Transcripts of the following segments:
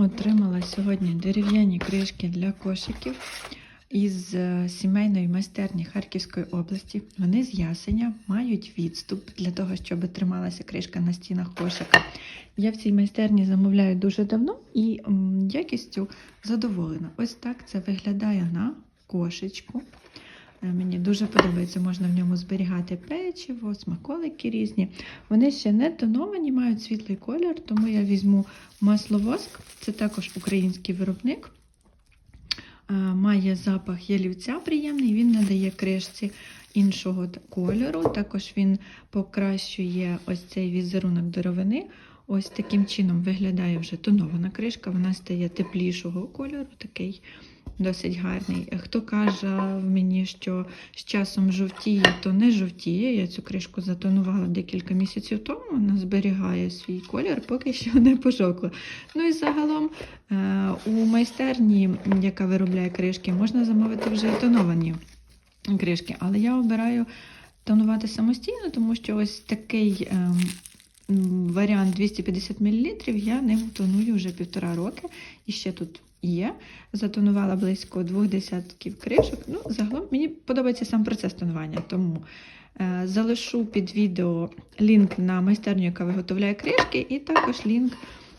Отримала сьогодні дерев'яні кришки для кошиків із е, сімейної майстерні Харківської області. Вони з ясеня мають відступ для того, щоб трималася кришка на стінах кошика. Я в цій майстерні замовляю дуже давно і якістю задоволена. Ось так це виглядає на кошечку. Е, Мені дуже подобається, можна в ньому зберігати печиво, смаколики різні. Вони ще не тоновані, мають світлий колір, тому я візьму масловоск. Це також український виробник. Е, Має запах ялівця приємний, він надає кришці іншого кольору. Також він покращує ось цей візерунок деревини. Ось таким чином виглядає вже тонована кришка, вона стає теплішого кольору, такий досить гарний. Хто каже мені, що з часом жовтіє, то не жовтіє. Я цю кришку затонувала декілька місяців тому. Вона зберігає свій колір, поки що не пожовкла. Ну і загалом е, у майстерні, яка виробляє кришки, можна замовити вже і тоновані кришки. Але я обираю тонувати самостійно, тому що ось такий. Варіант 250 мл я не тоную вже півтора роки. І ще тут є. Затонувала близько двох десятків кришок. Ну, загалом мені подобається сам процес тонування, тому е, залишу під відео лінк на майстерню, яка виготовляє кришки, і також лінк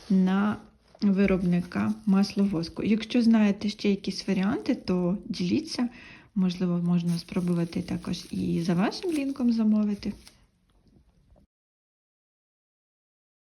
на виробника масловоску. Якщо знаєте ще якісь варіанти, то діліться. Можливо, можна спробувати також і за вашим лінком замовити.